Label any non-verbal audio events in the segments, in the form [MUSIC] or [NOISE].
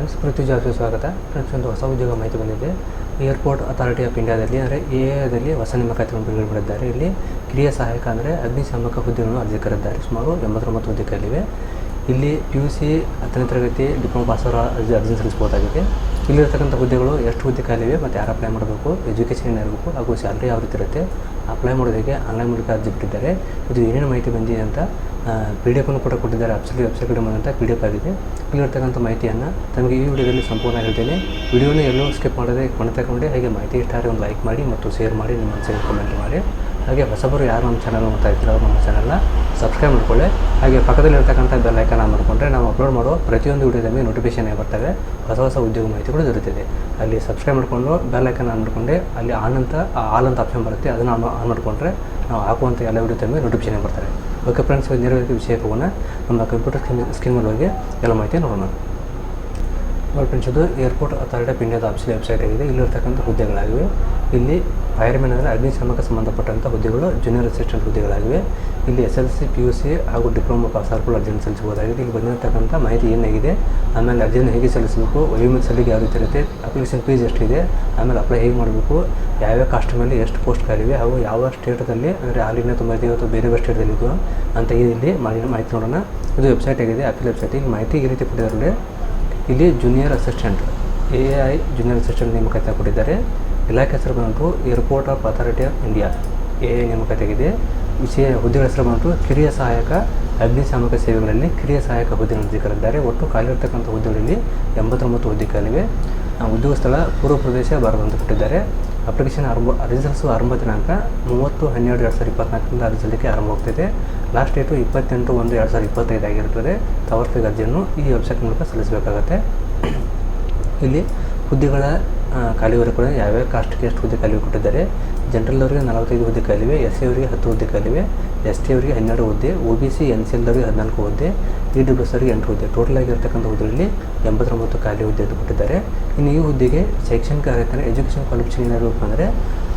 Friends ಪೃಥ್ವಿ ಜಾಸ್ತಿ ಸ್ವಾಗತ. Friends ಒಂದು ಹೊಸ ಉದ್ಯೋಗ ಮಾಹಿತಿ ಬಂದಿದೆ. ಏರ್ಪೋರ್ಟ್ ಅಥಾರಿಟಿ ಆಫ್ ಇಂಡಿಯಾದಲ್ಲಿ ಅಂದರೆ ಎ ಎದಲ್ಲಿ ಹೊಸ ನೇಮಕಾತಿ ಬಿಡುಗಡೆ ಇಲ್ಲಿ ಕಿರಿಯ ಸಹಾಯಕ ಅಂದರೆ ಅಗ್ನಿಶಾಮಕ ಹುದ್ದೆಗಳನ್ನು ಅರ್ಜಿ ಕರೆದಿದ್ದಾರೆ ಸುಮಾರು ಎಂಬತ್ತೊಂಬತ್ತು ಹುದ್ದೆಗಳಿವೆ. ಇಲ್ಲಿ ಪಿ ಯು ಸಿ ಹತ್ತನೇ ತರಗತಿ ಡಿಪ್ಲೊಮಾ ಪಾಸರ ಅರ್ಜಿ ಅರ್ಜಿ ಸಲ್ಲಿಸಬಹುದಾಗಿದೆ. ಇಲ್ಲಿರ್ತಕ್ಕಂಥ ಹುದ್ದೆಗಳು ಎಷ್ಟು ಹುದ್ದೆ ಖಾಲಿವೆ ಮತ್ತು ಯಾರು ಅಪ್ಲೈ ಮಾಡಬೇಕು ಎಜುಕೇಷನ್ ಏನಿರಬೇಕು ಹಾಗೂ ಸ್ಯಾಲ್ರಿ ಯಾವ ರೀತಿ ಇರುತ್ತೆ ಅಪ್ಲೈ ಮಾಡೋದಕ್ಕೆ ಆನ್ಲೈನ್ ಮೂಲಕ ಅರ್ಜಿ ಬಿಟ್ಟಿದ್ದಾರೆ. ಇದು ಏನೇನು ಮಾಹಿತಿ ಬಂದಿದೆ ಅಂತ ಪಿ ಡಿ ಎಫನ್ನು ಕೂಡ ಕೊಟ್ಟಿದ್ದಾರೆ. ಅಬ್ಸಲಿ ವೆಬ್ಸೈಟ್ ಕಡೆ ಬಂದಂಥ ಪಿ ಡಿ ಎಫ್ ಆಗಿದೆ. ಇಲ್ಲಿರ್ತಕ್ಕಂಥ ಮಾಹಿತಿಯನ್ನು ತಮಗೆ ಈ ವಿಡಿಯೋದಲ್ಲಿ ಸಂಪೂರ್ಣ ಹೇಳ್ತೇನೆ. ವಿಡಿಯೋನ ಎಲ್ಲೂ ಸ್ಕಿಪ್ ಮಾಡದೆ ಕೊನೆ ತಗೊಂಡೆ ಹಾಗೆ ಮಾಹಿತಿ ಇಷ್ಟ ಆದರೆ ಒಂದು ಲೈಕ್ ಮಾಡಿ ಮತ್ತು ಶೇರ್ ಮಾಡಿ, ನಿಮ್ಮ ಮನಸ್ಸಿಗೆ ಕಮೆಂಟ್ ಮಾಡಿ. ಹಾಗೆ ಹೊಸಬರು ಯಾರು ನಮ್ಮ ಚಾನಲ್ ನೋಡ್ತಾ ಇರ್ತೀರೋ ನಮ್ಮ ಚಾನಲ್ನ ಸಬ್ಸ್ಕ್ರೈಬ್ ಮಾಡ್ಕೊಳ್ಳಿ. ಹಾಗೆ ಪಕ್ಕದಲ್ಲಿರ್ತಕ್ಕಂಥ ಬೆಲ್ ಐಕನ್ ಆನ್ ಮಾಡಿಕೊಂಡ್ರೆ ನಾವು ಅಪ್ಲೋಡ್ ಮಾಡೋ ಪ್ರತಿಯೊಂದು ವಿಡಿಯೋದಲ್ಲಿ ನೋಟಿಫಿಕೇಶನ್ ಬರ್ತವೆ. ಹೊಸ ಹೊಸ ಉದ್ಯೋಗ ಮಾಹಿತಿಗಳು ದೊರೆತಿದೆ ಅಲ್ಲಿ ಸಬ್ಸ್ಕ್ರೈಬ್ ಮಾಡಿಕೊಂಡು ಬೆಲ್ ಐಕನ್ ಆನ್ ಮಾಡಿಕೊಂಡೆ ಅಲ್ಲಿ ಆನ್ ಅಂತ ಆಲ್ ಅಂತ ಆಪ್ಷನ್ ಬರುತ್ತೆ. ಅದನ್ನು ಆನ್ ಆನ್ ಮಾಡಿಕೊಂಡ್ರೆ ನಾವು ಹಾಕುವಂಥ ಎಲ್ಲ ವಿಡಿಯೋ ಮೇಲೆ ನೋಟಿಫಿಕೇಶನ್ ಬರ್ತಾರೆ ಓಕೆ ಫ್ರೆಂಡ್ಸ್ ನೇರವಾಗಿ ವಿಷಯಕ್ಕೆ ಹೋಗೋಣ. ನಮ್ಮ ಕಂಪ್ಯೂಟರ್ ಸ್ಕ್ರೀನ್ ಸ್ಕ್ರೀನ್ ಮೇಲೆ ಹೋಗಿ ಎಲ್ಲ ಮಾಹಿತಿ ನೋಡೋಣ. ನೋಡಿ ಫ್ರೆಂಡ್ಸ್ ಇದು ಏರ್ಪೋರ್ಟ್ ಅಥಾರಿಟಿ ಆಫ್ ಇಂಡಿಯಾದ ಆಫೀಸಿಯಲ್ ವೆಬ್ಸೈಟ್ ಆಗಿದೆ. ಇಲ್ಲಿರ್ತಕ್ಕಂಥ ಹುದ್ದೆಗಳಾಗಿವೆ. ಇಲ್ಲಿ ಫೈರ್ಮೆನ್ ಅಂದರೆ ಅಗ್ನಿಶಾಮಕ ಸಂಬಂಧಪಟ್ಟಂಥ ಹುದ್ದೆಗಳು ಜೂನಿಯರ್ ಅಸಿಸ್ಟೆಂಟ್ ಹುದ್ದೆಗಳಾಗಿವೆ. ಇಲ್ಲಿ S L C P U C ಹಾಗೂ ಡಿಪ್ಲೊಮಾ ಪಾಸಾರ್ಗಳು ಅರ್ಜಿಯನ್ನು ಸಲ್ಲಿಸಬಹುದಾಗಿದೆ. ಇಲ್ಲಿ ಬಂದಿರತಕ್ಕಂಥ ಮಾಹಿತಿ ಏನಾಗಿದೆ? ಆಮೇಲೆ ಅರ್ಜಿಯನ್ನು ಹೇಗೆ ಸಲ್ಲಿಸಬೇಕು? ವಯೋಮಿತಿ ಸಲ್ಲಿಗೆ ಯಾವ ರೀತಿ ಇರುತ್ತೆ? ಅಪ್ಲಿಕೇಶನ್ ಫೀಸ್ ಎಷ್ಟಿದೆ? ಆಮೇಲೆ ಅಪ್ಲೈ ಹೇಗೆ ಮಾಡಬೇಕು? ಯಾವ್ಯಾವ ಕಾಸ್ಟ್ ಮೇಲೆ ಎಷ್ಟು ಪೋಸ್ಟ್ ಖಾಲಿವೆ ಹಾಗೂ ಯಾವ ಸ್ಟೇಟದಲ್ಲಿ ಅಂದರೆ ಹಾಲಿನ ತುಂಬ ಇದೆಯೋ ಅಥವಾ ಬೇರೆ ಬೇರೆ ಸ್ಟೇಟ್ದಲ್ಲಿ ಇದೆಯೋ ಅಂತ ಇಲ್ಲಿ ಮಾಹಿತಿ ನೋಡೋಣ. ಇದು ವೆಬ್ಸೈಟ್ ಆಗಿದೆ ಅಪ್ಲಿ ವೆಬ್ಸೈಟ್ ಇಲ್ಲಿ ಮಾಹಿತಿ ಈ ರೀತಿ ಕೊಟ್ಟಿದ್ದಾರೆ ಇಲ್ಲಿ junior assistant A I junior assistant ನೇಮಕಾತಿ ಕೊಟ್ಟಿದ್ದಾರೆ. ಇಲಾಖೆ ಹೆಸರು ಬಂತು airport of authority of India A I ನೇಮಕಾತಿ ಆಗಿದೆ ವಿಷಯ ಹುದ್ದೆಗಳ ಹೆಸರು ಬಂತು ಕಿರಿಯ ಸಹಾಯಕ ಅಗ್ನಿಶಾಮಕ ಸೇವೆಗಳಲ್ಲಿ ಕಿರಿಯ ಸಹಾಯಕ ಹುದ್ದೆ ಅಧಿಕಾರಿದ್ದಾರೆ ಒಟ್ಟು ಖಾಲಿರ್ತಕ್ಕಂಥ ಹುದ್ದೆಗಳಲ್ಲಿ ಎಂಬತ್ತೊಂಬತ್ತು ಹುದ್ದೆ ಖಾಲಿವೆ ಉದ್ಯೋಗ ಸ್ಥಳ ಪೂರ್ವ ಪ್ರದೇಶ ಭಾರತ ಅಂತ ಕೊಟ್ಟಿದ್ದಾರೆ. ಅಪ್ಲಿಕೇಶನ್ ಆರಂಭ ಅರ್ಜಿ ಸಲ್ಲಿಸುವ ಆರಂಭ ದಿನಾಂಕ ಮೂವತ್ತು ಹನ್ನೆರಡು ಎರಡು ಸಾವಿರದ ಇಪ್ಪತ್ನಾಲ್ಕರಿಂದ ಅರ್ಜಿ ಸಲ್ಲಿಕೆ ಆರಂಭವಾಗ್ತಿದೆ ಲಾಸ್ಟ್ ಡೇಟು ಇಪ್ಪತ್ತೆಂಟು ಒಂದು ಎರಡು ಸಾವಿರದ ಇಪ್ಪತ್ತೈದು ಆಗಿರುತ್ತದೆ. ತವರ್ತಿಗೆ ಅರ್ಜಿಯನ್ನು ಈ ವೆಬ್ಸೈಟ್ ಮೂಲಕ ಸಲ್ಲಿಸಬೇಕಾಗತ್ತೆ. ಇಲ್ಲಿ ಹುದ್ದೆಗಳ ಆ, ಖಾಲಿ ಕೂಡ ಯಾವ್ಯಾವ ಕಾಸ್ಟ್ಗೆ ಎಷ್ಟು ಹುದ್ದೆ ಖಾಲಿ ಕೊಟ್ಟಿದ್ದಾರೆ. ಜನರಲ್ ಅವರಿಗೆ ನಲವತ್ತೈದು ಹುದ್ದೆ ಖಾಲಿವೆ ಎಸ್ ಸಿ ಅವರಿಗೆ ಹತ್ತು ಹುದ್ದೆ ಖಾಲಿವೆ ಎಸ್ ಟಿ ಅವರಿಗೆ ಹನ್ನೆರಡು ಹುದ್ದೆ O B C N C ಎಲ್ದವರಿಗೆ ಹದಿನಾಲ್ಕು ಹುದ್ದೆ ಇ ಡಬ್ಲ್ಯೂ ಎಸ್ ಅವರಿಗೆ ಎಂಟು ಹುದ್ದೆ. ಟೋಟಲ್ ಆಗಿರ್ತಕ್ಕಂಥ ಹುದ್ದೆಗಳಲ್ಲಿ ಎಂಬತ್ತೊಂಬತ್ತು ಖಾಲಿ ಹುದ್ದೆ ಅಂತ ಕೊಟ್ಟಿದ್ದಾರೆ. ಇನ್ನು ಈ ಹುದ್ದೆಗೆ ಶೈಕ್ಷಣಿಕ ಅರ್ಹತೆ ಎಜುಕೇಷನ್ ಕ್ವಾಲಿಫಿಕೇಷನ್ ಏನಾಗಬೇಕು ಅಂದರೆ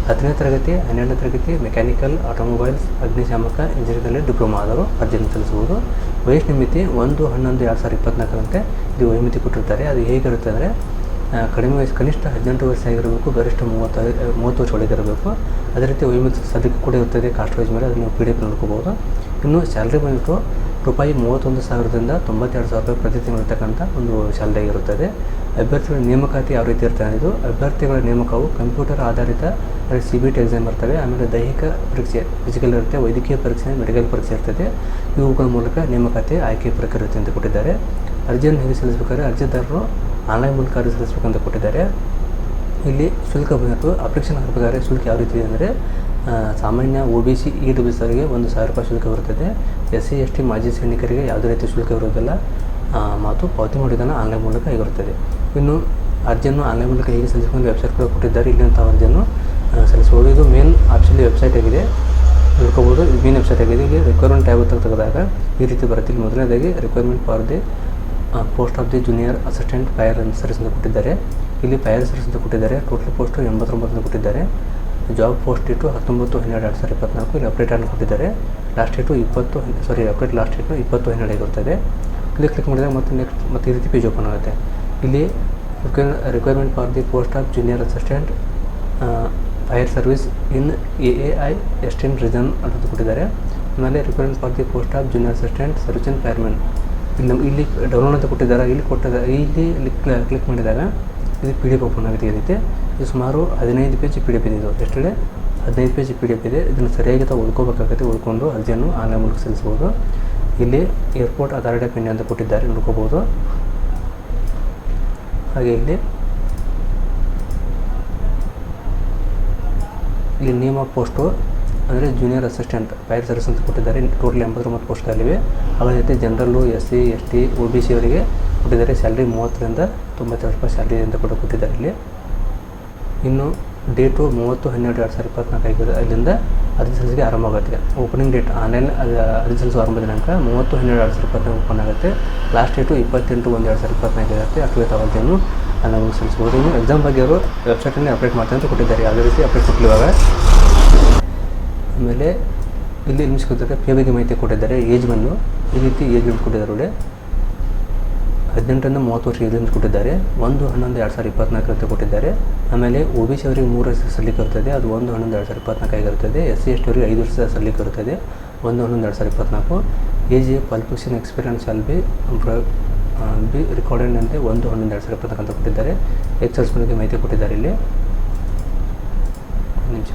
ಹತ್ತನೇ ತರಗತಿ ಹನ್ನೆರಡನೇ ತರಗತಿ ಮೆಕ್ಯಾನಿಕಲ್ ಆಟೋಮೊಬೈಲ್ಸ್ ಅಗ್ನಿಶಾಮಕ ಇಂಜಿನಿಯರಿಂಗಲ್ಲಿ ಡಿಪ್ಲೊಮಾ ಆದರೂ ಅರ್ಜಿಯನ್ನು ಸಲ್ಲಿಸಬಹುದು. ವಯಸ್ಸಿನ ಮಿತಿ ಒಂದು ಹನ್ನೊಂದು ಎರಡು ಸಾವಿರದ ಇಪ್ಪತ್ನಾಲ್ಕರಂತೆ ಇದು ವಯೋಮಿತಿ ಕೊಟ್ಟಿರ್ತಾರೆ. ಅದು ಹೇಗಿರುತ್ತೆ ಅಂದರೆ ಕಡಿಮೆ ವಯಸ್ಸು, ಕನಿಷ್ಠ ಹದಿನೆಂಟು ವರ್ಷ ಆಗಿರಬೇಕು ಗರಿಷ್ಠ ಮೂವತ್ತು ಮೂವತ್ತು ವರ್ಷ ಒಳಗಿರಬೇಕು. ಅದೇ ರೀತಿ ವೈಮಿತ್ ಸದ್ಯಕ್ಕೆ ಕೂಡ ಇರ್ತದೆ, ಕಾಸ್ಟ್ ವೈಸ್ ಮೇಲೆ ಅದನ್ನು ಪಿ ಡಿ ಎಫ್ ನೋಡ್ಕೋಬೋದು. ಇನ್ನು ಸ್ಯಾಲ್ರಿ ಬಂದ್ಬಿಟ್ಟು ರೂಪಾಯಿ ಮೂವತ್ತೊಂದು ಸಾವಿರದಿಂದ ತೊಂಬತ್ತೆರಡು ಸಾವಿರ ರೂಪಾಯಿ ಪ್ರತಿ ತಿಂಗಳು ಇರ್ತಕ್ಕಂಥ ಒಂದು ಸ್ಯಾಲ್ರಿ ಆಗಿರುತ್ತದೆ. ಅಭ್ಯರ್ಥಿಗಳ ನೇಮಕಾತಿ ಯಾವ ರೀತಿ ಇರ್ತದೆ ಇದು ಅಭ್ಯರ್ಥಿಗಳ ನೇಮಕವು ಕಂಪ್ಯೂಟರ್ ಆಧಾರಿತ ಸಿ ಬಿ ಟಿ ಎಕ್ಸಾಮ್ ಇರ್ತವೆ ಆಮೇಲೆ ದೈಹಿಕ ಪರೀಕ್ಷೆ ಫಿಸಿಕಲ್ ಇರುತ್ತೆ, ವೈದ್ಯಕೀಯ ಪರೀಕ್ಷೆ ಮೆಡಿಕಲ್ ಪರೀಕ್ಷೆ ಇರ್ತದೆ. ಇವುಗಳ ಮೂಲಕ ನೇಮಕಾತಿ ಆಯ್ಕೆ ಪ್ರಕ್ರಿಯೆ ಇರುತ್ತೆ ಅಂತ ಕೊಟ್ಟಿದ್ದಾರೆ. ಅರ್ಜಿಯನ್ನು ಹೇಗೆ ಸಲ್ಲಿಸಬೇಕಾದ್ರೆ, ಅರ್ಜಿದಾರರು ಆನ್ಲೈನ್ ಮೂಲಕ ಅರ್ಜಿ ಸಲ್ಲಿಸಬೇಕಂತ ಕೊಟ್ಟಿದ್ದಾರೆ. ಇಲ್ಲಿ ಶುಲ್ಕ ಬಂದಿತ್ತು ಅಪ್ಲಿಕೇಶನ್ ಹಾಕಬೇಕಾದ್ರೆ ಶುಲ್ಕ ಯಾವ ರೀತಿ ಅಂದರೆ ಸಾಮಾನ್ಯ O B C E W ಅವರಿಗೆ ಒಂದು ಸಾವಿರ ರೂಪಾಯಿ ಶುಲ್ಕ ಬರುತ್ತದೆ. ಎಸ್ ಸಿ ಎಸ್ ಟಿ ಮಾಜಿ ಸೈನಿಕರಿಗೆ ಯಾವುದೇ ರೀತಿ ಶುಲ್ಕ ಇರುವುದಿಲ್ಲ. ಮಾತು ಮತ್ತು ಪಾವತಿ ಮಾಡಿದ್ದನ್ನು ಆನ್ಲೈನ್ ಮೂಲಕ ಆಗಿರುತ್ತದೆ ಇನ್ನು ಅರ್ಜಿಯನ್ನು ಆನ್ಲೈನ್ ಮೂಲಕ ಹೇಗೆ ಸಲ್ಲಿಸಬೇಕು ವೆಬ್ಸೈಟ್ ಕೂಡ ಕೊಟ್ಟಿದ್ದಾರೆ. ಇಲ್ಲಿಂಥ ಅರ್ಜಿಯನ್ನು ಸಲ್ಲಿಸಬಹುದು. ಇದು ಮೇನ್ ಆಪ್ಷನ್ ವೆಬ್ಸೈಟ್ ಆಗಿದೆ. ನೋಡ್ಕೋಬೋದು ಮೇನ್ ವೆಬ್ಸೈಟ್ ಆಗಿದೆ. ಇಲ್ಲಿ ರಿಕ್ವೈರ್ಮೆಂಟ್ ಟ್ಯಾಬ್ ತೆಗೆದಾಗ ಈ ರೀತಿ ಬರುತ್ತೆ. ಇಲ್ಲಿ ಮೊದಲನೇದಾಗಿ requirement for the post of the junior assistant fire service ಅಂತ ಕೊಟ್ಟಿದ್ದಾರೆ. ಇಲ್ಲಿ ಫೈರ್ ಸರ್ವಿಸ್ ಅಂತ ಕೊಟ್ಟಿದ್ದಾರೆ. ಟೋಟಲ್ ಪೋಸ್ಟು ಎಂಬತ್ತೊಂಬತ್ತು ಅಂತ ಕೊಟ್ಟಿದ್ದಾರೆ. ಜಾಬ್ ಪೋಸ್ಟ್ ಇಟ್ಟು ಹತ್ತೊಂಬತ್ತು, ಹನ್ನೆರಡು, ಎರಡು ಸಾವಿರದ ಇಪ್ಪತ್ನಾಲ್ಕು ಇಲ್ಲಿ ಅಪ್ಡೇಟ್ ಅನ್ನು ಕೊಟ್ಟಿದ್ದಾರೆ. ಲಾಸ್ಟ್ ಡೇಟು ಇಪ್ಪತ್ತು ಸಾರಿ ಅಪ್ಡೇಟ್ ಲಾಸ್ಟ್ ಡೇಟು ಇಪ್ಪತ್ತು, ಹನ್ನೆರಡು ಇರ್ತದೆ ಇಲ್ಲಿ ಕ್ಲಿಕ್ ಮಾಡಿದಾಗ ಮತ್ತೆ ನೆಕ್ಸ್ಟ್ ಮತ್ತೆ ಈ ರೀತಿ ಪೇಜ್ ಓಪನ್ ಆಗುತ್ತೆ. ಇಲ್ಲಿ requirement for the post of junior assistant fire service in A A I eastern region ಅಂತ ಕೊಟ್ಟಿದ್ದಾರೆ. ಆಮೇಲೆ requirement for the post of junior assistant service in fireman ಇಲ್ಲಿ ಇಲ್ಲಿ ಡೌನ್ಲೋಡ್ ಅಂತ ಕೊಟ್ಟಿದ್ದಾರೆ, ಇಲ್ಲಿ ಕೊಟ್ಟಾಗ ಇಲ್ಲಿ ಕ್ಲಿಕ್ ಮಾಡಿದಾಗ ಇದು ಪಿ ಡಿ ಎಫ್ ಓಪನ್ ಆಗುತ್ತೆ ಈ ರೀತಿ. ಇದು ಸುಮಾರು ಹದಿನೈದು ಪೇಜ್ ಪಿ ಡಿ ಎಫ್ ಇದೆ ಇದು. ಎಷ್ಟೇ ಹದಿನೈದು ಪೇಜ್ ಪಿ ಡಿ ಎಫ್ ಇದೆ. ಇದನ್ನು ಸರಿಯಾಗಿ ತಾವು ಓದ್ಕೋಬೇಕಾಗುತ್ತೆ ಓದ್ಕೊಂಡು ಅರ್ಜಿಯನ್ನು ಆನ್ಲೈನ್ ಮೂಲಕ ಸಲ್ಲಿಸ್ಬೋದು ಇಲ್ಲಿ ಏರ್ಪೋರ್ಟ್ ಅಥಾರಿಟಿ ಆಫ್ ಇಂಡಿಯಾ ಅಂತ ಕೊಟ್ಟಿದ್ದಾರೆ ನೋಡ್ಕೋಬೋದು ಹಾಗೆ ಇಲ್ಲಿ ಇಲ್ಲಿ ನೇಮ್ ಆಫ್ ಪೋಸ್ಟು ಅಂದರೆ ಜೂನಿಯರ್ ಅಸಿಸ್ಟೆಂಟ್ ಫೈರ್ ಸರ್ವಿಸ್ ಅಂತ ಕೊಟ್ಟಿದ್ದಾರೆ. ಟೋಟಲ್ ಎಂಬತ್ತೊಂಬತ್ತು ಪೋಸ್ಟ್ಗಳಿವೆ. ಅದರ ಜೊತೆ ಜನರಲ್ಲು S C S T O B C ಅವರಿಗೆ ಕೊಟ್ಟಿದ್ದಾರೆ. ಸ್ಯಾಲ್ರಿ ಮೂವತ್ತರಿಂದ ತೊಂಬತ್ತೆರಡು ರೂಪಾಯಿ ಸ್ಯಾಲ್ರಿ ಅಂತ ಕೂಡ ಕೊಟ್ಟಿದ್ದಾರೆ ಇಲ್ಲಿ. ಇನ್ನು ಡೇಟು ಮೂವತ್ತು, ಹನ್ನೆರಡು, ಎರಡು ಸಾವಿರದ ಇಪ್ಪತ್ನಾಲ್ಕು ಆಗಿರೋದು. ಅಲ್ಲಿಂದ ಅರ್ಜಿ ಸಲ್ಲಿಸಿಗೆ ಆರಂಭ ಆಗುತ್ತೆ. ಓಪನಿಂಗ್ ಡೇಟ್ ಆನ್ಲೈನ್ ಅರ್ಜಿ ಸಲ್ಲಿಸುವ ಆರಂಭ ದಿನಾಂಕ ಮೂವತ್ತು, ಹನ್ನೆರಡು, ಎರಡು ಸಾವಿರದ ಇಪ್ಪತ್ನಾಲ್ಕು ಓಪನ್ ಆಗುತ್ತೆ. ಲಾಸ್ಟ್ ಡೇಟು ಇಪ್ಪತ್ತೆಂಟು, ಒಂದು, ಎರಡು ಸಾವಿರದ ಇಪ್ಪತ್ನಾಲ್ಕು ಇರುತ್ತೆ. ತಾವು ಅಲ್ಲಿ ನಾವು ಸಲ್ಲಿಸ್ಬೋದು ಎಕ್ಸಾಮ್ ಬಗ್ಗೆ ಅವರು ವೆಬ್ಸೈಟಲ್ಲಿ ಅಪ್ಡೇಟ್ ಮಾಡ್ತಾರೆ ಅಂತ ಕೊಟ್ಟಿದ್ದಾರೆ. ಯಾವುದೇ ರೀತಿ ಅಪ್ಡೇಟ್ ಕೊಟ್ಟಿರುವಾಗ ಆಮೇಲೆ ಇಲ್ಲಿ ನಿಮಿಷ ಪೇ ಬಗ್ಗೆ ಮಾಹಿತಿ ಕೊಟ್ಟಿದ್ದಾರೆ. ಏಜ್ ಬಂದು ಈ ರೀತಿ ಏಜ್ ಲಿಮಿಟ್ ಕೊಟ್ಟಿದ್ದಾರೆ ನೋಡಿ. ಹದಿನೆಂಟರಿಂದ ಮೂವತ್ತು ವರ್ಷ ಇದರಿಂದ ಕೊಟ್ಟಿದ್ದಾರೆ. ಒಂದು ಹನ್ನೊಂದು ಎರಡು ಸಾವಿರದ ಇಪ್ಪತ್ನಾಲ್ಕರಂತೆ ಕೊಟ್ಟಿದ್ದಾರೆ. ಆಮೇಲೆ ಒ ಬಿ ಸಿ ಅವರಿಗೆ ಮೂರು ವರ್ಷ ಸಲ್ಲಿಕೆ ಇರುತ್ತದೆ ಅದು ಒಂದು ಹನ್ನೊಂದು ಎರಡು ಸಾವಿರದ ಇಪ್ಪತ್ನಾಲ್ಕು ಆಗಿರುತ್ತದೆ ಎಸ್ ಸಿ ಎಸ್ ಟಿ ಅವರಿಗೆ ಐದು ವರ್ಷ ಸಲ್ಲಿಕೆ ಇರ್ತದೆ. ಒಂದು ಹನ್ನೊಂದು ಎರಡು ಸಾವಿರದ ಇಪ್ಪತ್ನಾಲ್ಕು. ಏಜ್ ಕ್ವಾಲಿಫಿಕೇಷನ್ ಎಕ್ಸ್ಪೀರಿಯನ್ಸ್ ಅಲ್ಲಿ ಬಿ ಬಿ ರೆಕಾರ್ಡೆಡ್ ಅಂತೆ ಒಂದು ಹನ್ನೊಂದು ಎರಡು ಸಾವಿರದ ಇಪ್ಪತ್ನಾಲ್ಕು ಅಂತ ಕೊಟ್ಟಿದ್ದಾರೆ. ಎಕ್ಸಲ್ಸ್ ಬಗ್ಗೆ ಮಾಹಿತಿ ಕೊಟ್ಟಿದ್ದಾರೆ ಇಲ್ಲಿ. ನಿಮಿಷ.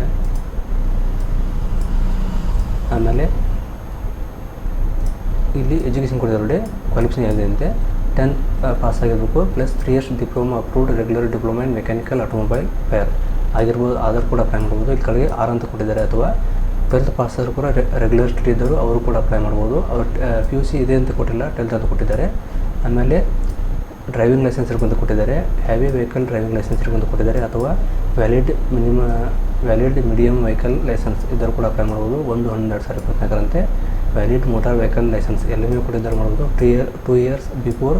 ಆಮೇಲೆ ಇಲ್ಲಿ ಎಜುಕೇಷನ್ ಕೊಟ್ಟಿದ್ದಾರೆ ಕ್ವಾಲಿಫಿಕೇಷನ್ ಏನಿದೆ ಅಂತೆ. ಟೆಂತ್ ಪಾಸ್ ಆಗಿರಬೇಕು plus three years diploma approved regular diploma in mechanical automobile fire ಆಗಿರ್ಬೋದು ಆಧಾರ್ ಕೂಡ ಅಪ್ಲೈ ಮಾಡ್ಬೋದು. ಇಲ್ಲಿ ಕಡೆಗೆ ಆರ್ ಅಂತ ಕೊಟ್ಟಿದ್ದಾರೆ, ಅಥವಾ ಟ್ವೆಲ್ತ್ ಪಾಸ್ ಆದರೂ ಕೂಡ ರೆಗ್ಯುಲರ್ ಸ್ಟಡಿ ಇದ್ದರು ಅವರು ಕೂಡ ಅಪ್ಲೈ ಮಾಡ್ಬೋದು. ಅವ್ರು ಪಿ ಯು ಸಿ ಇದೆ ಅಂತ ಕೊಟ್ಟಿಲ್ಲ ಟ್ವೆಲ್ತ್ ಅಂತ ಕೊಟ್ಟಿದ್ದಾರೆ. ಆಮೇಲೆ ಡ್ರೈವಿಂಗ್ ಲೈಸೆನ್ಸ್ ಇರ್ಬಂದು ಕೊಟ್ಟಿದ್ದಾರೆ. ಹ್ಯಾವಿ ವೆಹಿಕಲ್ ಡ್ರೈವಿಂಗ್ ಲೈಸೆನ್ಸ್ ಇರ್ಬಂದು ಕೊಟ್ಟಿದ್ದಾರೆ, ಅಥವಾ valid minimum valid medium vehicle licence ಇದ್ದರೂ ಕೂಡ ಅಪ್ಲೈ ಮಾಡ್ಬೋದು. ಒಂದು ಹನ್ನೆರಡು ಸಾವಿರ ಸಾವಿರದ ಇಪ್ಪತ್ನಾಲ್ಕರಂತೆ ವ್ಯಾಲಿಡ್ ಮೋಟಾರ್ ವೆಹಿಕಲ್ ಲೈಸೆನ್ಸ್ ಎಲ್ಲವೂ ಇದ್ದಾರೆ ಮಾಡ್ಬೋದು. Two year two years before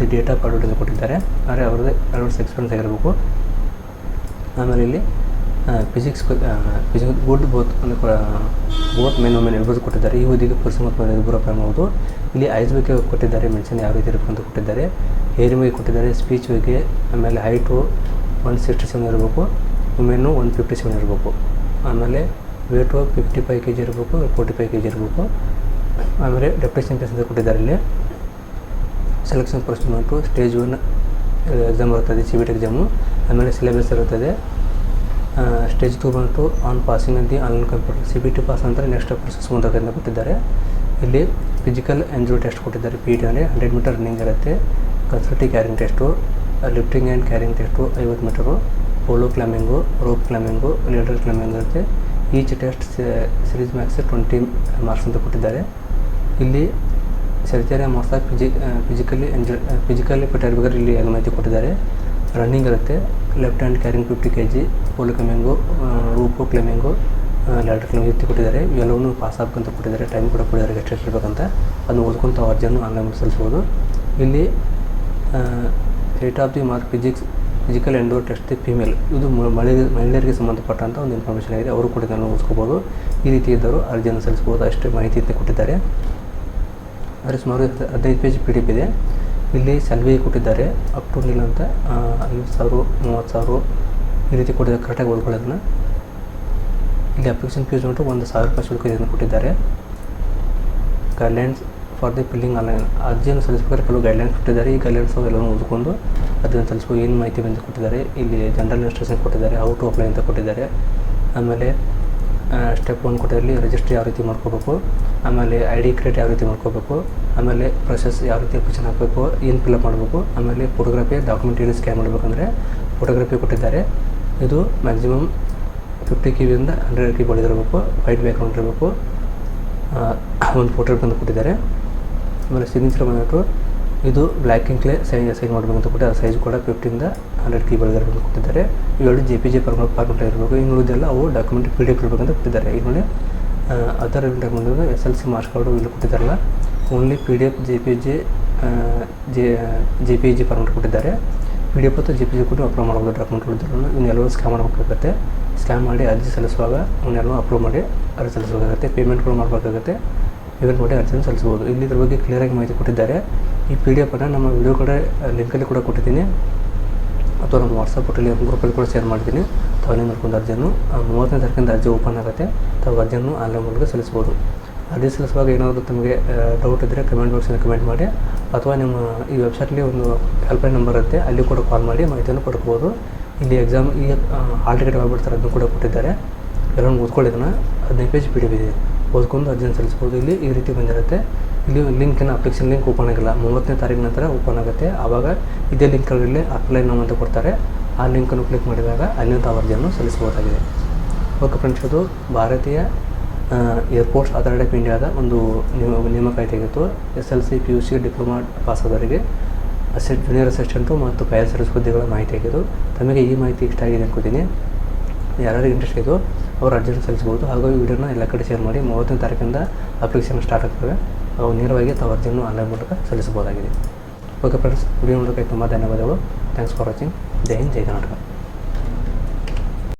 the date of advertise ಕೊಟ್ಟಿದ್ದಾರೆ. ಆದರೆ ಅವ್ರದ್ದೇ ಎರಡು ವರ್ಷ ಎಕ್ಸ್ಪೀರಿಯನ್ಸ್ ಆಗಿರಬೇಕು. ಆಮೇಲೆ ಇಲ್ಲಿ ಫಿಸಿಕ್ಸ್ ಫಿಸಿಕ್ಸ್ ಗುಡ್ ಬೋತ್ ಅಂದರೆ ಬೋತ್ ಮೆನ್ ವುಮೆನ್ ಇಬ್ಬರು ಕೊಟ್ಟಿದ್ದಾರೆ. ಈ ಹುದ್ದೆಗೆ ಪುರುಷ ಮತ್ತು ಇಬ್ಬರು ಅಪ್ಲೈ ಮಾಡ್ಬೋದು. ಇಲ್ಲಿ ಐಸ್ ಬಗ್ಗೆ ಕೊಟ್ಟಿದ್ದಾರೆ ಮೆನ್ಷನ್ ಯಾವ ರೀತಿ ಇರಬೇಕು ಅಂತ ಕೊಟ್ಟಿದ್ದಾರೆ. ಹೇರಿಂಗ್ ಕೊಟ್ಟಿದ್ದಾರೆ ಸ್ಪೀಚ್ ಬಗ್ಗೆ, ಆಮೇಲೆ ಹೈಟು ಒನ್ ಸಿಕ್ಸ್ಟಿ ಸೆವೆನ್ ಇರಬೇಕು. ವುಮೆನ್ನು ಒನ್ ಫಿಫ್ಟಿ ಸೆವೆನ್ ಇರಬೇಕು. ಆಮೇಲೆ weight fifty five K G ಇರಬೇಕು ಫೋರ್ಟಿ ಫೈವ್ ಕೆ ಜಿ ಇರಬೇಕು. ಆಮೇಲೆ ಡೆಪ್ರೆಷನ್ ಕೇಸ್ ಅಂತ ಕೊಟ್ಟಿದ್ದಾರೆ ಇಲ್ಲಿ. Selection procedure stage one exam ಬರ್ತದೆ ಸಿ ಬಿ ಟಿ ಎಕ್ಸಾಮು ಆಮೇಲೆ ಸಿಲೆಬಸ್ ಇರುತ್ತದೆ ಸ್ಟೇಜ್ ಟೂ ಬಂತು ಆನ್ ಪಾಸಿಂಗ್ ಅಂತ online computer C B T pass ಅಂತ ನೆಕ್ಸ್ಟ್ ಪ್ರೊಸೆಸ್ ಮುಂದಕ್ಕೆ ಕೊಟ್ಟಿದ್ದಾರೆ. ಇಲ್ಲಿ ಫಿಸಿಕಲ್ ಎಂಜು ಟೆಸ್ಟ್ ಕೊಟ್ಟಿದ್ದಾರೆ ಪಿ ಟಿ ಅಂದರೆ ಹಂಡ್ರೆಡ್ ಮೀಟರ್ ರನ್ನಿಂಗ್ ಇರುತ್ತೆ. ಕನ್ಸಲ್ಟಿ carrying test lifting and carrying test ಐವತ್ತು metre pole climbing rope climbing ladder climbing ಇರುತ್ತೆ each test series max twenty marks ಅಂತ ಕೊಟ್ಟಿದ್ದಾರೆ. ಇಲ್ಲಿ ಸರಿತಾರೆ ಮಾರ್ಕ್ಸ್ ಫಿಜಿ ಫಿಸಿಕಲಿ ಎಂಜ ಫಿಸಿಕಲಿ ಫಿಟ್ ಆಗಿರ್ಬೇಕಾದ್ರೆ ಇಲ್ಲಿ ಮಾಹಿತಿ ಕೊಟ್ಟಿದ್ದಾರೆ. ರನ್ನಿಂಗ್ ಇರುತ್ತೆ left hand carrying fifty K G pole climbing rope climbing ladder climbing ಎತ್ತಿ ಕೊಟ್ಟಿದ್ದಾರೆ. ಎಲ್ಲವನ್ನೂ ಪಾಸ್ ಆಗ್ಬೇಕಂತ ಕೊಟ್ಟಿದ್ದಾರೆ ಟೈಮ್ ಕೂಡ ಕೊಟ್ಟಿದ್ದಾರೆ ಎಷ್ಟು ಇರಬೇಕಂತ. ಅದನ್ನು ಓದ್ಕೊಂತ ಅರ್ಜಿಯನ್ನು ಆನ್ಲೈನ್ ಸಲ್ಲಿಸ್ಬೋದು. ಇಲ್ಲಿ rate of the mark physics physical endo test female ಇದು ಮಳೆ ಮಹಿಳೆ, ಮಹಿಳೆಯರಿಗೆ ಸಂಬಂಧಪಟ್ಟಂಥ ಒಂದು ಇನ್ಫಾರ್ಮೇಷನ್ ಆಗಿದೆ. ಅವರು ಕೂಡ ಇದನ್ನು ಓದಿಸ್ಕೋಬೋದು. ಈ ರೀತಿ ಇದ್ದವರು ಅರ್ಜಿಯನ್ನು ಸಲ್ಲಿಸ್ಬೋದು ಅಷ್ಟೇ ಮಾಹಿತಿ ಅಂತ ಕೊಟ್ಟಿದ್ದಾರೆ. ಆದರೆ ಸುಮಾರು ಹದಿನೈದು ಪೇಜ್ ಪಿ ಡಿ ಪಿ ಇದೆ. ಇಲ್ಲಿ ಸೆಲ್ವಿ ಕೊಟ್ಟಿದ್ದಾರೆ. ಅಪ್ ಟು ನಿಲ್ ಅಂತ ಐವತ್ತು ಸಾವಿರ, ಮೂವತ್ತು ಸಾವಿರ ಈ ರೀತಿ ಕೊಟ್ಟಿದ್ದಾರೆ. ಕರೆಕ್ಟಾಗಿ ಓದ್ಕೊಳ್ಳೋದನ್ನ. ಇಲ್ಲಿ ಅಪ್ಲಿಕೇಶನ್ ಫೀಸ್ ಉಂಟು ಒಂದು ಸಾವಿರ ರೂಪಾಯಿ ಶುಲ್ಕ ಇದನ್ನು ಕೊಟ್ಟಿದ್ದಾರೆ. Guidelines for the filling online ಅರ್ಜಿಯನ್ನು ಸಲ್ಲಿಸಬೇಕಾದ್ರೆ ಕೆಲವು ಗೈಡ್ಲೈನ್ಸ್ ಕೊಟ್ಟಿದ್ದಾರೆ. ಈ ಗೈಡ್ಲೈನ್ಸ್ ಎಲ್ಲವನ್ನು ಓದ್ಕೊಂಡು ಅದನ್ನು ಸಲ್ಲಿಸ್ಬೋದು ಏನು ಮಾಹಿತಿ ಬಂದು ಕೊಟ್ಟಿದ್ದಾರೆ. ಇಲ್ಲಿ ಜನರಲ್ ಇನ್ಸ್ಟ್ರಕ್ಷನ್ ಕೊಟ್ಟಿದ್ದಾರೆ ಹೌ ಟು ಅಪ್ಲೈ ಅಂತ ಕೊಟ್ಟಿದ್ದಾರೆ. ಆಮೇಲೆ ಸ್ಟೆಪ್ ಒನ್ ಕೊಟ್ಟಿರಲಿ ರಿಜಿಸ್ಟ್ರಿ ಯಾವ ರೀತಿ ಮಾಡ್ಕೋಬೇಕು, ಆಮೇಲೆ ಐ ಡಿ ಕ್ರಿಯೇಟ್ ಯಾವ ರೀತಿ ಮಾಡ್ಕೋಬೇಕು, ಆಮೇಲೆ ಪ್ರೊಸೆಸ್ ಯಾವ ರೀತಿ ಅಪ್ಲಿಕೇಶನ್ ಹಾಕಬೇಕು, ಏನು ಫಿಲಪ್ ಮಾಡಬೇಕು, ಆಮೇಲೆ ಫೋಟೋಗ್ರಫಿ ಡಾಕ್ಯುಮೆಂಟ್ ಏನು ಸ್ಕ್ಯಾನ್ ಮಾಡಬೇಕಂದ್ರೆ ಫೋಟೋಗ್ರಫಿ ಕೊಟ್ಟಿದ್ದಾರೆ. ಇದು ಮ್ಯಾಕ್ಸಿಮಮ್ ಫಿಫ್ಟಿ ಕೆ ಬಿಯಿಂದ ಹಂಡ್ರೆಡ್ ಕೆ ಬಳಿದಿರಬೇಕು ವೈಟ್ ಬ್ಯಾಕ್ಗ್ರೌಂಡ್ ಇರಬೇಕು. [COUGHS] ಒಂದು ಫೋಟೋ ತಂದು ಕೊಟ್ಟಿದ್ದಾರೆ. ಆಮೇಲೆ ಸಿಗ್ನೇಚರ್ ಬಂದ್ಬಿಟ್ಟು ಇದು ಬ್ಲ್ಯಾಕ್ ಇಂಕ್ಲೆ ಸೈನ್ ಸೈನ್ ಕೊಟ್ಟು ಆ ಸೈಜ್ ಕೂಡ ಫಿಫ್ಟಿಂದ ಹಂಡ್ರೆಡ್ ಕಿ ಇರಬೇಕು ಕೊಟ್ಟಿದ್ದಾರೆ. ಇವೆರಡು ಜೆ ಪಿ ಜಿ ಪರ್ಮ ಫಾರ್ಮೆಟ್ ಇರಬೇಕು ಇನ್ನು ಉಳಿದೆಲ್ಲ ಅವು ಡಾಕ್ಯುಮೆಂಟ್ ಪಿ ಡಿ ಎಫ್ ಇರಬೇಕಂತ ಕೊಟ್ಟಿದ್ದಾರೆ. ಈಗ ನೋಡಿ other document S L C marks card ಇಲ್ಲಿ ಕೊಟ್ಟಿದ್ದಾರಲ್ಲ only P D F J P G J P G format ಕೊಟ್ಟಿದ್ದಾರೆ. ಪಿ ಡಿ ಎಫ್ ಮತ್ತು ಜೆ ಪಿ ಜಿ ಕೊಟ್ಟು ಅಪ್ಲೋಡ್ ಮಾಡ್ಬೋದು ಡಾಕ್ಯುಮೆಂಟ್ ಉಳಿದ್ರು ಸ್ಕ್ಯಾನ್ ಮಾಡಬೇಕಾಗುತ್ತೆ. ಸ್ಕ್ಯಾನ್ ಮಾಡಿ ಅರ್ಜಿ ಸಲ್ಲಿಸುವಾಗ ಅವನ್ನೆಲ್ಲ ಅಪ್ಲೋಡ್ ಮಾಡಿ, ಅರ್ಜಿ ಸಲ್ಲಿಸಬೇಕಾಗುತ್ತೆ ಪೇಮೆಂಟ್ಗಳು ಮಾಡಬೇಕಾಗುತ್ತೆ. ಇವೆಲ್ಲ ಬಗ್ಗೆ ಅರ್ಜಿಯನ್ನು ಸಲ್ಲಿಸ್ಬೋದು ಇಲ್ಲಿ ಇದ್ರ ಬಗ್ಗೆ ಕ್ಲಿಯರಾಗಿ ಮಾಹಿತಿ ಕೊಟ್ಟಿದ್ದಾರೆ. ಈ ಪಿ ಡಿ ಎಫನ್ನು ನಮ್ಮ ವಿಡಿಯೋ ಕಡೆ ಲಿಂಕಲ್ಲಿ ಕೂಡ ಕೊಟ್ಟಿದ್ದೀನಿ. ಅಥವಾ ನಮ್ಮ ವಾಟ್ಸಪ್ ಪುಟಲ್ಲಿ ಗ್ರೂಪಲ್ಲಿ ಕೂಡ ಶೇರ್ ಮಾಡ್ತೀನಿ. ತಾವಲ್ಲಿ ನೋಡ್ಕೊಂಡು ಅರ್ಜಿಯನ್ನು ಮೂವತ್ತನೇ ತಾರೀಕಿಂದ ಅರ್ಜಿ ಓಪನ್ ಆಗುತ್ತೆ. ತಾವು ಅರ್ಜಿಯನ್ನು ಆನ್ಲೈನ್ ಮೂಲಕ ಸಲ್ಲಿಸ್ಬೋದು ಅರ್ಜಿ ಸಲ್ಲಿಸುವಾಗ ಏನಾದರೂ ತಮಗೆ ಡೌಟ್ ಇದ್ದರೆ ಕಮೆಂಟ್ ಬಾಕ್ಸಲ್ಲಿ ಕಮೆಂಟ್ ಮಾಡಿ. ಅಥವಾ ನಿಮ್ಮ, ಈ ವೆಬ್ಸೈಟ್ಲಿ ಒಂದು ಹೆಲ್ಪ್ಲೈನ್ ನಂಬರ್ ಇರುತ್ತೆ, ಅಲ್ಲಿ ಕೂಡ ಕಾಲ್ ಮಾಡಿ ಮಾಹಿತಿಯನ್ನು ಪಡ್ಕೋಬೋದು ಇಲ್ಲಿ ಎಕ್ಸಾಮ್ ಈ ಹಾಲ್ ಟಿಕೆಟ್ ಆಗ್ಬಿಡ್ತಾರೆ ಅದನ್ನು ಕೂಡ ಕೊಟ್ಟಿದ್ದಾರೆ. ಎಲ್ಲರೂ ಓದ್ಕೊಳ್ಳೋದನ್ನ ಹದಿನೈದು ಪೇಜ್ ಪಿ ಡಿ ಇದೆ. ಓದ್ಕೊಂಡು ಅರ್ಜಿನ ಸಲ್ಲಿಸ್ಬೋದು. ಇಲ್ಲಿ ಈ ರೀತಿ ಬಂದಿರುತ್ತೆ. ಇಲ್ಲಿ ಲಿಂಕಿನ ಅಪ್ಲಿಕೇಶನ್ ಲಿಂಕ್ ಓಪನ್ ಆಗಿಲ್ಲ. ಮೂವತ್ತನೇ ತಾರೀಕು ನಂತರ ಓಪನ್ ಆಗುತ್ತೆ. ಆವಾಗ ಇದೇ ಲಿಂಕ್ಗಳಲ್ಲಿ ಅಪ್ಲೈ ನಾವು ಅಂತ ಕೊಡ್ತಾರೆ. ಆ ಲಿಂಕನ್ನು ಕ್ಲಿಕ್ ಮಾಡಿದಾಗ ಅಲ್ಲಿಂದ ಅರ್ಜಿಯನ್ನು ಸಲ್ಲಿಸಬಹುದಾಗಿದೆ. ಓಕೆ ಫ್ರೆಂಡ್ಸ್ ಅದು ಭಾರತೀಯ ಏರ್ಪೋರ್ಟ್ಸ್ ಅಥಾರಿಟಿ ಆಫ್ ಇಂಡಿಯಾದ ಒಂದು ನೇಮ ನೇಮಕ ಆಗಿತ್ತು. S L C, P U C, diploma pass ಆದವರಿಗೆ assist junior assistant ಮತ್ತು ಫೈರ್ ಸರ್ವಿಸ್ ಹುದ್ದೆಗಳ ಮಾಹಿತಿ ಆಗಿದ್ದು, ತಮಗೆ ಈ ಮಾಹಿತಿ ಇಷ್ಟ ಆಗಿದೆ ಅನ್ಕೋತೀನಿ. ಯಾರ್ಯಾರಿಗೆ ಇಂಟ್ರೆಸ್ಟ್ ಇದೋ ಅವ್ರು ಅರ್ಜಿಯನ್ನು ಸಲ್ಲಿಸಬಹುದು. ಹಾಗೂ ಈ ವಿಡಿಯೋನ ಎಲ್ಲ ಕಡೆ ಶೇರ್ ಮಾಡಿ ಮೂವತ್ತನೇ ತಾರೀಕಿಂದ ಅಪ್ಲಿಕೇಶನ್ ಸ್ಟಾರ್ಟ್ ಆಗ್ತವೆ ಅವು ನೇರವಾಗಿ ತಾವು ಅರ್ಜಿಯನ್ನು ಆನ್ಲೈನ್ ಮೂಲಕ ಸಲ್ಲಿಸಬಹುದಾಗಿದೆ. ಓಕೆ ಫ್ರೆಂಡ್ಸ್ ವಿಡಿಯೋ ನೋಡೋಕ್ಕೆ ತುಂಬ ಧನ್ಯವಾದಗಳು. ಥ್ಯಾಂಕ್ಸ್ ಫಾರ್ ವಾಚಿಂಗ್ ಜೈ ಹಿಂದ್, ಜೈ ಕರ್ನಾಟಕ.